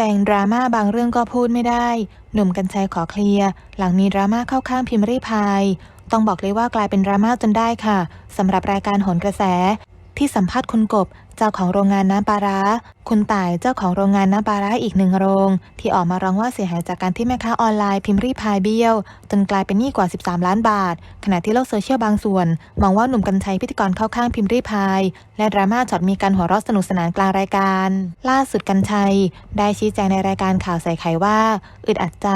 จงดราม่าบางเรื่องก็พูดไม่ได้ หนุ่มกัญชัยขอเคลียร์ หลังมีดราม่าเข้าข้างพิมพ์รีพาย ต้องบอกเลยว่ากลายเป็นดราม่าจนได้ค่ะสำหรับรายการโหนกระแส ที่สัมภาษณ์คุณกบเจ้าของโรงงานน้ำปลาร้า คุณต่ายเจ้าของโรงงานน้ำปลาร้าอีกหนึ่งโรง ที่ออกมาร้องว่าเสียหายจากการที่แม่ค้าออนไลน์พิมพ์รีพายเบี้ยว จนกลายเป็นหนี้กว่า 13 ล้านบาท ขณะที่โลกโซเชียลบางส่วน มองว่าหนุ่มกัญชัยพิธีกรเข้าข้างพิมพ์รีพาย และดราม่าช็อตมีการหัวเราะสนุกสนานกลางรายการ ล่าสุดกัญชัย ได้ชี้แจงในรายการข่าวใส่ไขว่า อึดอัดใจ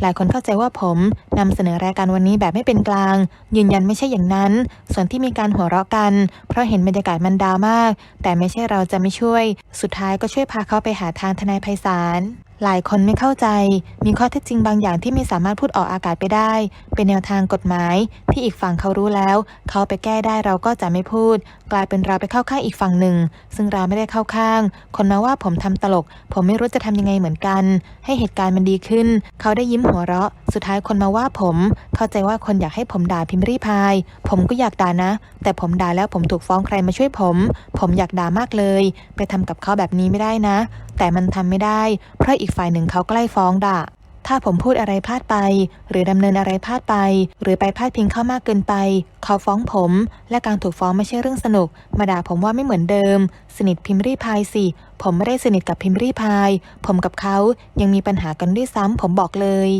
หลายคนเข้าใจว่าผมนำเสนอรายการวันนี้แบบไม่เป็นกลาง ยืนยันไม่ใช่อย่างนั้น ส่วนที่มีการหัวเราะกัน เพราะเห็นบรรยากาศมันดาวมาก แต่ไม่ใช่เราจะไม่ช่วย สุดท้ายก็ช่วยพาเขาไปหาทางทนายไพศาล หลายคนไม่เข้าใจ มีข้อเท็จจริงบางอย่างที่ไม่สามารถพูดออกอากาศไปได้ เป็นแนวทางกฎหมาย ที่อีกฝั่งเขารู้แล้ว เขาไปแก้ได้เราก็จะไม่พูด กลายเป็นเราไปเข้าข้างอีกฝั่งหนึ่ง ซึ่งเราไม่ได้เข้าข้าง คนมาว่าผมทำตลก ผมไม่รู้จะทำยังไงเหมือนกัน ให้เหตุการณ์มันดีขึ้น เขาได้ยิ้มหัวเราะ สุดท้ายคนมาว่าผม เข้าใจว่าคนอยากให้ผมด่าพิมพ์รีพาย ผมก็อยากด่านะ แต่ผมด่าแล้วผมถูกฟ้องใครมาช่วยผม ผมอยากด่ามากเลย ไปทำกับเขาแบบนี้ไม่ได้นะ แต่มันทำไม่ได้ เพราะอีกฝ่ายหนึ่งเขาใกล้ฟ้องด่าถ้าผมพูดอะไรพลาดไป หรือดำเนินอะไรพลาดไป หรือไปพลาดพิงเข้ามากเกินไป เขาฟ้องผม และการถูกฟ้องไม่ใช่เรื่องสนุก มาด่าผมว่าไม่เหมือนเดิม สนิทพิมรีพายสิ ผมไม่ได้สนิทกับพิมรีพาย ผมกับเขายังมีปัญหากันด้วยซ้ำผมบอกเลย